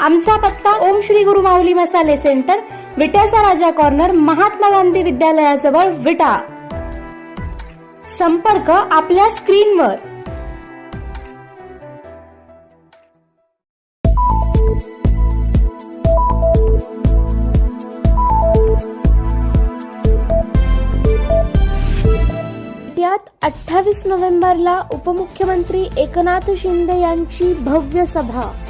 आमचा पत्ता ओम श्री गुरु माऊली मसाले सेंटर विट्याचा राजा कॉर्नर महात्मा गांधी विद्यालयाजवळ विटा. संपर्क आपल्या स्क्रीनवर. त्यात अठ्ठावीस नोव्हेंबरला उपमुख्यमंत्री एकनाथ शिंदे यांची भव्य सभा.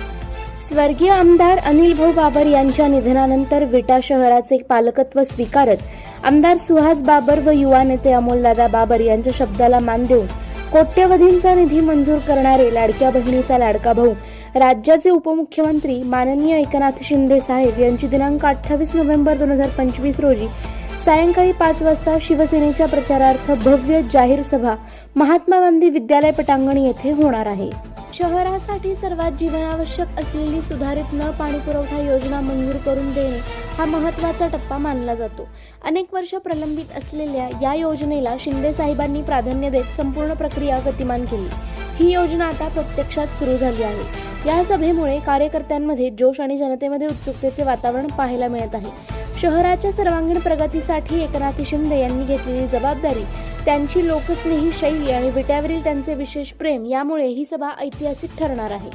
स्वर्गीय आमदार अनिल भाऊ बाबर यांच्या निधनानंतर विटा शहराचे पालकत्व स्वीकारत आमदार सुहास बाबर व युवा नेते अमोलदादा बाबर यांच्या शब्दाला मान देऊन कोट्यवधींचा निधी मंजूर करणारे लाडक्या बहिणीचा लाडका भाऊ राज्याचे उपमुख्यमंत्री माननीय एकनाथ शिंदे साहेब यांची दिनांक अठ्ठावीस नोव्हेंबर दोन हजार पंचवीस रोजी सायंकाळी पाच वाजता शिवसेनेच्या प्रचारार्थ भव्य जाहीर सभा महात्मा गांधी विद्यालय पटांगण येथे होणार आहे. शहरासाठी सर्वात जीवनावश्यक असलेली सुधारित नळ पाणी पुरवठा योजना मंजूर करून देणे हा महत्त्वाचा टप्पा मानला जातो. अनेक वर्ष प्रलंबित असलेल्या या योजनेला शिंदे साहेबांनी प्राधान्य देत संपूर्ण प्रक्रिया गतिमान केली. ही योजना आता प्रत्यक्षात सुरू झाली आहे. या सभेमुळे कार्यकर्त्यांमध्ये जोश आणि जनतेमध्ये उत्सुकतेचे वातावरण पाहायला मिळत आहे. शहराच्या सर्वांगीण प्रगतीसाठी एकनाथ शिंदे यांनी घेतलेली जबाबदारी त्यांची लोकस्नेही शैली आणि विट्यावरील त्यांचे विशेष प्रेम यामुळे ही सभा ऐतिहासिक ठरणार आहे.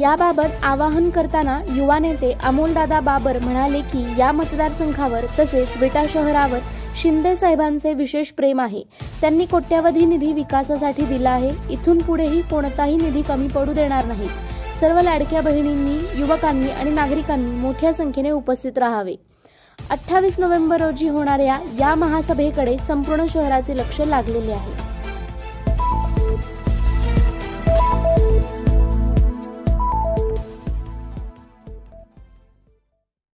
याबाबत आवाहन करताना युवा नेते अमोलदादा बाबर म्हणाले की या मतदारसंघावर तसेच विटा शहरावर शिंदे साहेबांचे विशेष प्रेम आहे. त्यांनी कोट्यावधी निधी विकासासाठी दिला आहे. इथून पुढेही कोणताही निधी कमी पडू देणार नाही सर्व लाडक्या बहिणींनी युवकांनी आणि नागरिकांनी मोठ्या संख्येने उपस्थित राहावे. अठ्ठावीस नोव्हेंबर रोजी होणाऱ्या या महासभेकडे संपूर्ण शहराचे लक्ष लागलेले आहे.